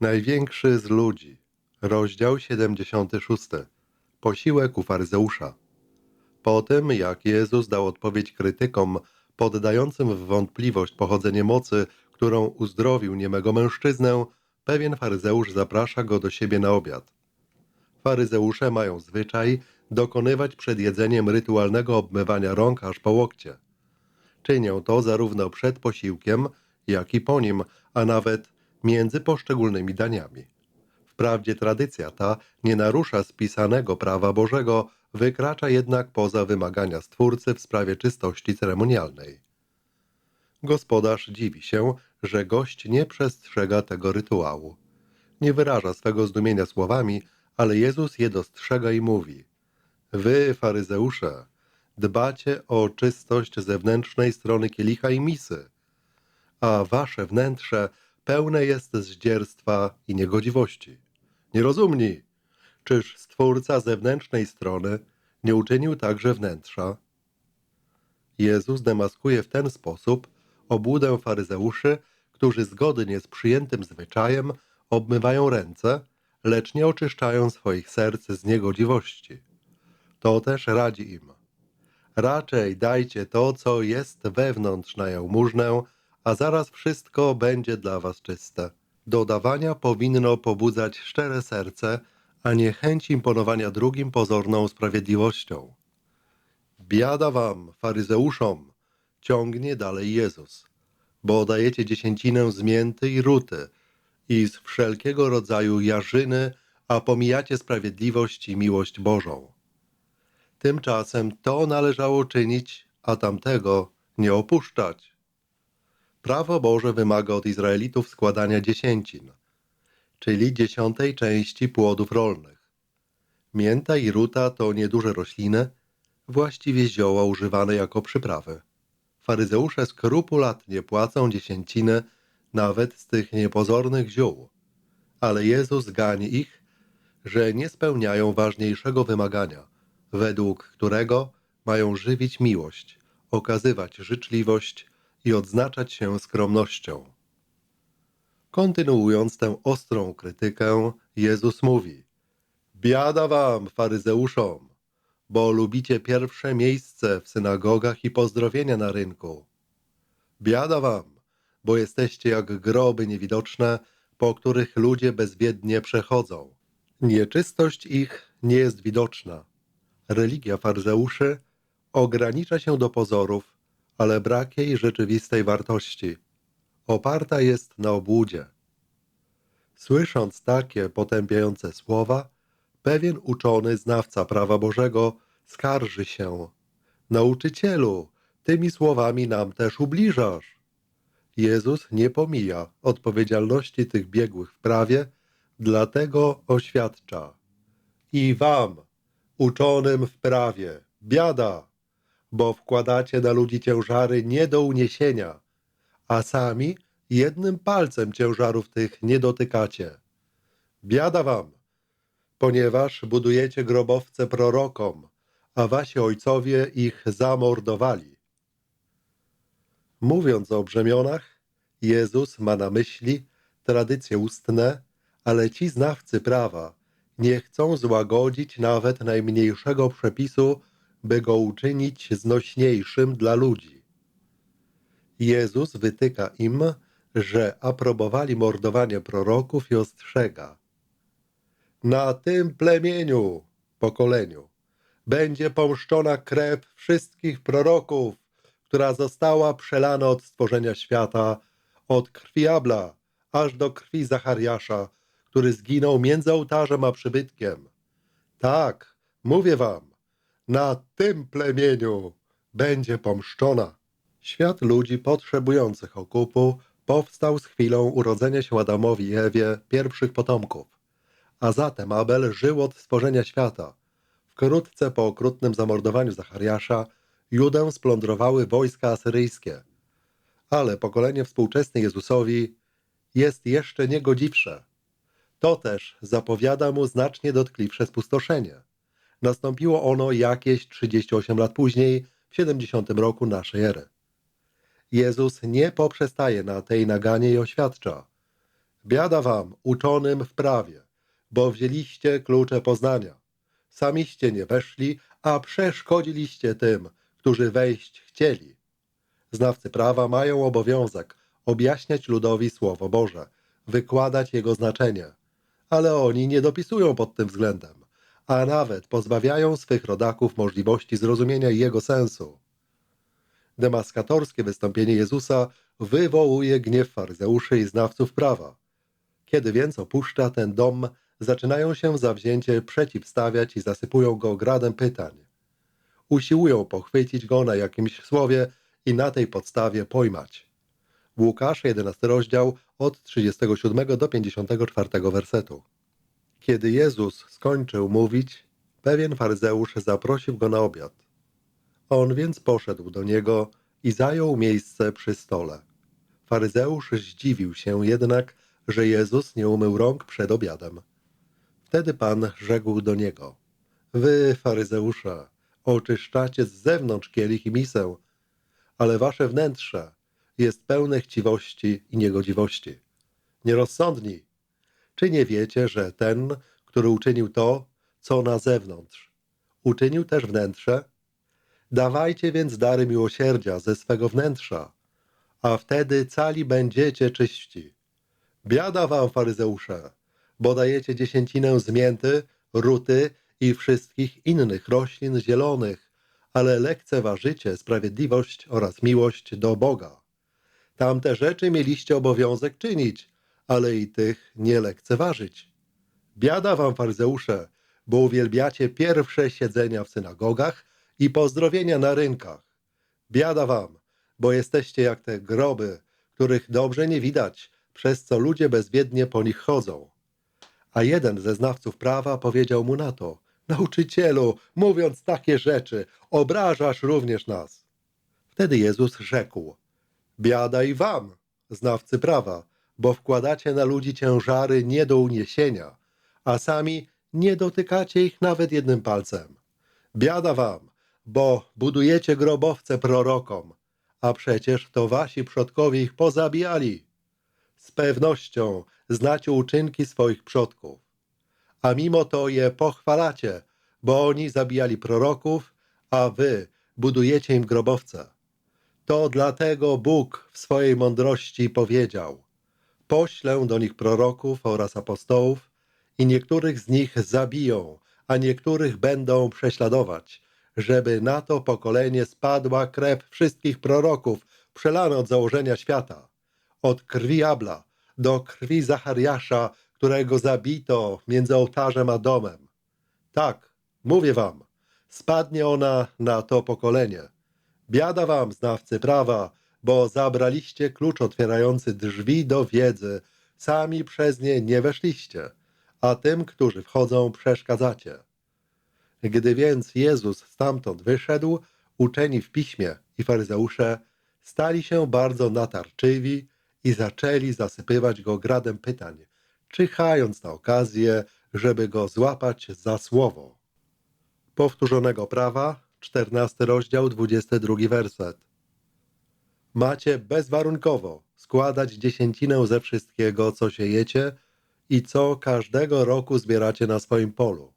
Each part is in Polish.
Największy z ludzi. Rozdział 76. Posiłek u faryzeusza. Po tym, jak Jezus dał odpowiedź krytykom poddającym w wątpliwość pochodzenie mocy, którą uzdrowił niemego mężczyznę, pewien faryzeusz zaprasza go do siebie na obiad. Faryzeusze mają zwyczaj dokonywać przed jedzeniem rytualnego obmywania rąk aż po łokcie. Czynią to zarówno przed posiłkiem, jak i po nim, a nawet między poszczególnymi daniami. Wprawdzie tradycja ta nie narusza spisanego prawa Bożego, wykracza jednak poza wymagania Stwórcy w sprawie czystości ceremonialnej. Gospodarz dziwi się, że gość nie przestrzega tego rytuału. Nie wyraża swego zdumienia słowami, ale Jezus je dostrzega i mówi: Wy, faryzeusze, dbacie o czystość zewnętrznej strony kielicha i misy, a wasze wnętrze pełne jest zdzierstwa i niegodziwości. Nierozumni! Czyż Stwórca zewnętrznej strony nie uczynił także wnętrza? Jezus demaskuje w ten sposób obłudę faryzeuszy, którzy zgodnie z przyjętym zwyczajem obmywają ręce, lecz nie oczyszczają swoich serc z niegodziwości. To też radzi im. Raczej dajcie to, co jest wewnątrz na jałmużnę, a zaraz wszystko będzie dla was czyste. Do dawania powinno pobudzać szczere serce, a nie chęć imponowania drugim pozorną sprawiedliwością. Biada wam, faryzeuszom, ciągnie dalej Jezus, bo dajecie dziesięcinę z mięty i ruty i z wszelkiego rodzaju jarzyny, a pomijacie sprawiedliwość i miłość Bożą. Tymczasem to należało czynić, a tamtego nie opuszczać. Prawo Boże wymaga od Izraelitów składania dziesięcin, czyli dziesiątej części płodów rolnych. Mięta i ruta to nieduże rośliny, właściwie zioła używane jako przyprawy. Faryzeusze skrupulatnie płacą dziesięciny nawet z tych niepozornych ziół, ale Jezus gani ich, że nie spełniają ważniejszego wymagania, według którego mają żywić miłość, okazywać życzliwość i odznaczać się skromnością. Kontynuując tę ostrą krytykę, Jezus mówi: Biada wam, faryzeuszom, bo lubicie pierwsze miejsce w synagogach i pozdrowienia na rynku. Biada wam, bo jesteście jak groby niewidoczne, po których ludzie bezwiednie przechodzą. Nieczystość ich nie jest widoczna. Religia faryzeuszy ogranicza się do pozorów, ale brak jej rzeczywistej wartości. Oparta jest na obłudzie. Słysząc takie potępiające słowa, pewien uczony znawca prawa Bożego skarży się: Nauczycielu, tymi słowami nam też ubliżasz. Jezus nie pomija odpowiedzialności tych biegłych w prawie, dlatego oświadcza: I wam, uczonym w prawie, biada, bo wkładacie na ludzi ciężary nie do uniesienia, a sami jednym palcem ciężarów tych nie dotykacie. Biada wam, ponieważ budujecie grobowce prorokom, a wasi ojcowie ich zamordowali. Mówiąc o brzemionach, Jezus ma na myśli tradycje ustne, ale ci znawcy prawa nie chcą złagodzić nawet najmniejszego przepisu, by go uczynić znośniejszym dla ludzi. Jezus wytyka im, że aprobowali mordowanie proroków i ostrzega. Na tym plemieniu, pokoleniu, będzie pomszczona krew wszystkich proroków, która została przelana od stworzenia świata, od krwi Abla aż do krwi Zachariasza, który zginął między ołtarzem a przybytkiem. Tak, mówię wam, na tym plemieniu będzie pomszczona. Świat ludzi potrzebujących okupu powstał z chwilą urodzenia się Adamowi i Ewie pierwszych potomków. A zatem Abel żył od stworzenia świata. Wkrótce po okrutnym zamordowaniu Zachariasza Judę splądrowały wojska asyryjskie. Ale pokolenie współczesne Jezusowi jest jeszcze niegodziwsze. To też zapowiada mu znacznie dotkliwsze spustoszenie. Nastąpiło ono jakieś 38 lat później, w 70 roku naszej ery. Jezus nie poprzestaje na tej naganie i oświadcza. Biada wam, uczonym w prawie, bo wzięliście klucze poznania. Samiście nie weszli, a przeszkodziliście tym, którzy wejść chcieli. Znawcy prawa mają obowiązek objaśniać ludowi Słowo Boże, wykładać jego znaczenie, ale oni nie dopisują pod tym względem, a nawet pozbawiają swych rodaków możliwości zrozumienia jego sensu. Demaskatorskie wystąpienie Jezusa wywołuje gniew faryzeuszy i znawców prawa. Kiedy więc opuszcza ten dom, zaczynają się zawzięcie przeciwstawiać i zasypują go gradem pytań. Usiłują pochwycić go na jakimś słowie i na tej podstawie pojmać. Łukasz, 11 rozdział, od 37 do 54 wersetu. Kiedy Jezus skończył mówić, pewien faryzeusz zaprosił go na obiad. On więc poszedł do niego i zajął miejsce przy stole. Faryzeusz zdziwił się jednak, że Jezus nie umył rąk przed obiadem. Wtedy Pan rzekł do niego: Wy, faryzeusze, oczyszczacie z zewnątrz kielich i misę, ale wasze wnętrze jest pełne chciwości i niegodziwości. Nierozsądni, czy nie wiecie, że ten, który uczynił to, co na zewnątrz, uczynił też wnętrze? Dawajcie więc dary miłosierdzia ze swego wnętrza, a wtedy cali będziecie czyści. Biada wam, faryzeusze, bo dajecie dziesięcinę z mięty, ruty i wszystkich innych roślin zielonych, ale lekceważycie sprawiedliwość oraz miłość do Boga. Tamte rzeczy mieliście obowiązek czynić, ale i tych nie lekceważyć. Biada wam, faryzeusze, bo uwielbiacie pierwsze siedzenia w synagogach i pozdrowienia na rynkach. Biada wam, bo jesteście jak te groby, których dobrze nie widać, przez co ludzie bezwiednie po nich chodzą. A jeden ze znawców prawa powiedział mu na to: Nauczycielu, mówiąc takie rzeczy, obrażasz również nas. Wtedy Jezus rzekł: Biada i wam, znawcy prawa, bo wkładacie na ludzi ciężary nie do uniesienia, a sami nie dotykacie ich nawet jednym palcem. Biada wam, bo budujecie grobowce prorokom, a przecież to wasi przodkowie ich pozabijali. Z pewnością znacie uczynki swoich przodków, a mimo to je pochwalacie, bo oni zabijali proroków, a wy budujecie im grobowce. To dlatego Bóg w swojej mądrości powiedział: Poślę do nich proroków oraz apostołów, i niektórych z nich zabiją, a niektórych będą prześladować, żeby na to pokolenie spadła krew wszystkich proroków, przelane od założenia świata, od krwi Abla do krwi Zachariasza, którego zabito między ołtarzem a domem. Tak, mówię wam, spadnie ona na to pokolenie. Biada wam, znawcy prawa, bo zabraliście klucz otwierający drzwi do wiedzy, sami przez nie nie weszliście, a tym, którzy wchodzą, przeszkadzacie. Gdy więc Jezus stamtąd wyszedł, uczeni w piśmie i faryzeusze stali się bardzo natarczywi i zaczęli zasypywać go gradem pytań, czyhając na okazję, żeby go złapać za słowo. Powtórzonego prawa, 14 rozdział, 22 werset. Macie bezwarunkowo składać dziesięcinę ze wszystkiego, co siejecie i co każdego roku zbieracie na swoim polu.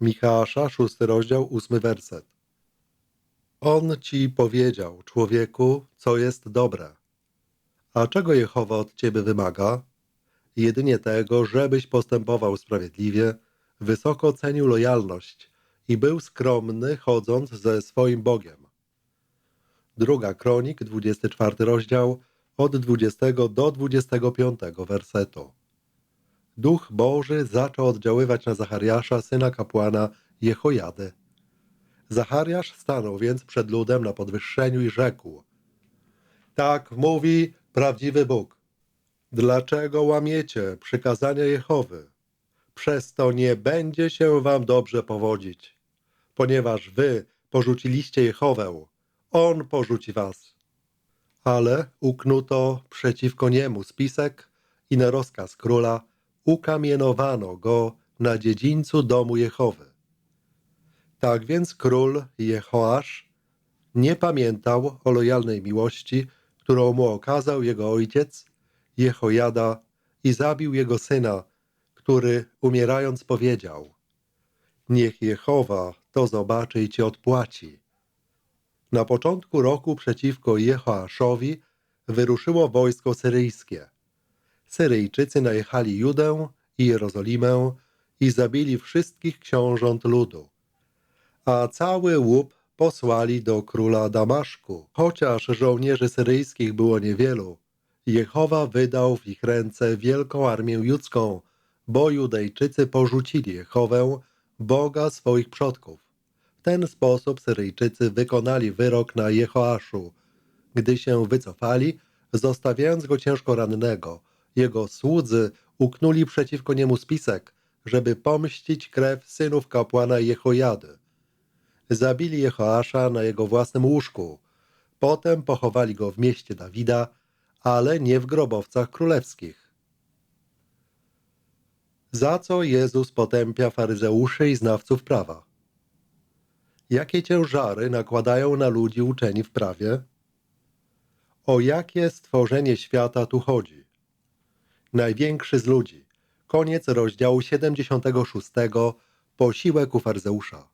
Michała, szósty rozdział, ósmy werset. On ci powiedział, człowieku, co jest dobre. A czego Jehowa od ciebie wymaga? Jedynie tego, żebyś postępował sprawiedliwie, wysoko cenił lojalność i był skromny, chodząc ze swoim Bogiem. Druga Kronik, 24 rozdział, od 20 do 25 wersetu. Duch Boży zaczął oddziaływać na Zachariasza, syna kapłana Jehojady. Zachariasz stanął więc przed ludem na podwyższeniu i rzekł: Tak mówi prawdziwy Bóg. Dlaczego łamiecie przykazania Jehowy? Przez to nie będzie się wam dobrze powodzić, ponieważ wy porzuciliście Jehowę, on porzuci was. Ale uknuto przeciwko niemu spisek i na rozkaz króla ukamienowano go na dziedzińcu domu Jehowy. Tak więc król Jehoasz nie pamiętał o lojalnej miłości, którą mu okazał jego ojciec Jehojada, i zabił jego syna, który umierając powiedział: Niech Jehowa to zobaczy i ci odpłaci. Na początku roku przeciwko Jehoaszowi wyruszyło wojsko syryjskie. Syryjczycy najechali Judę i Jerozolimę i zabili wszystkich książąt ludu. A cały łup posłali do króla Damaszku. Chociaż żołnierzy syryjskich było niewielu, Jehowa wydał w ich ręce wielką armię judzką, bo Judejczycy porzucili Jehowę, Boga swoich przodków. W ten sposób Syryjczycy wykonali wyrok na Jehoaszu, gdy się wycofali, zostawiając go ciężko rannego. Jego słudzy uknuli przeciwko niemu spisek, żeby pomścić krew synów kapłana Jehojady. Zabili Jehoasza na jego własnym łóżku. Potem pochowali go w mieście Dawida, ale nie w grobowcach królewskich. Za co Jezus potępia faryzeuszy i znawców prawa? Jakie ciężary nakładają na ludzi uczeni w prawie? O jakie stworzenie świata tu chodzi? Największy z ludzi. Koniec rozdziału 76. Posiłek u faryzeusza.